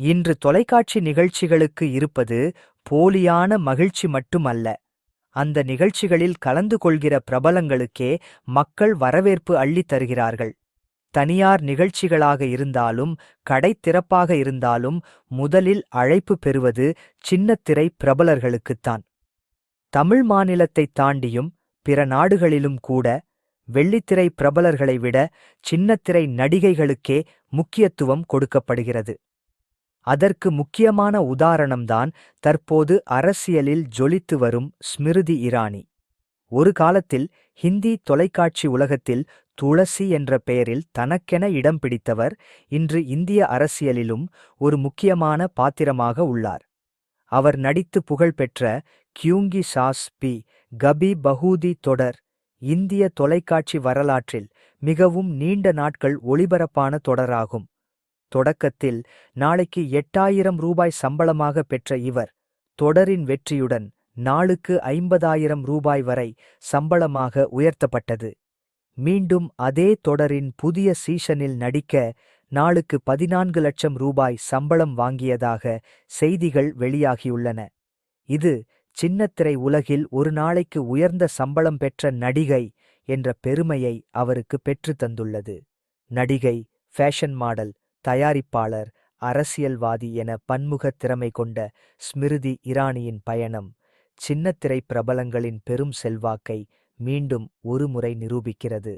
இன்று தொலைக்காட்சி நிகழ்ச்சிகளுக்கு இருப்பது போலியான மகிழ்ச்சி மட்டுமல்ல. அந்த நிகழ்ச்சிகளில் கலந்து கொள்கிற பிரபலங்களுக்கே மக்கள் வரவேற்பு அள்ளித் தருகிறார்கள். தனியார் நிகழ்ச்சிகளாக இருந்தாலும் கடை திறப்பாக இருந்தாலும் முதலில் அழைப்பு பெறுவது சின்னத்திரை பிரபலர்களுக்குத்தான். தமிழ் மாநிலத்தைத் தாண்டியும் பிற நாடுகளிலும் கூட வெள்ளித்திரை பிரபலர்களை விட சின்னத்திரை நடிகைகளுக்கே முக்கியத்துவம் கொடுக்கப்படுகிறது. அதற்கு முக்கியமான உதாரணம்தான் தற்போது அரசியலில் ஜொலித்து வரும் ஸ்மிருதி இரானி. ஒரு காலத்தில் ஹிந்தி தொலைக்காட்சி உலகத்தில் துளசி என்ற பெயரில் தனக்கென இடம் பிடித்தவர் இன்று இந்திய அரசியலிலும் ஒரு முக்கியமான பாத்திரமாக உள்ளார். அவர் நடித்து புகழ்பெற்ற கியூங்கி சாஸ் பி. கபி பஹூதி தொடர் இந்திய தொலைக்காட்சி வரலாற்றில் மிகவும் நீண்ட நாட்கள் ஒளிபரப்பான தொடராகும். தொடக்கத்தில் நாளைக்கு எட்டாயிரம் ரூபாய் சம்பளமாக பெற்ற இவர் தொடரின் வெற்றியுடன் நாளுக்கு ஐம்பதாயிரம் ரூபாய் வரை சம்பளமாக உயர்த்தப்பட்டது. மீண்டும் அதே தொடரின் புதிய சீசனில் நடிக்க நாளுக்கு பதினான்கு லட்சம் ரூபாய் சம்பளம் வாங்கியதாக செய்திகள் வெளியாகியுள்ளன. இது சின்னத்திரை உலகில் ஒரு நாளைக்கு உயர்ந்த சம்பளம் பெற்ற நடிகை என்ற பெருமையை அவருக்கு பெற்றுத் தந்துள்ளது. நடிகை ஃபேஷன் மாடல் தயாரிப்பாளர் அரசியல்வாதி என பன்முக திறமை கொண்ட ஸ்மிருதி இரானியின் பயணம் சின்னத்திரை பிரபலங்களின் பெரும் செல்வாக்கை மீண்டும் ஒருமுறை நிரூபிக்கிறது.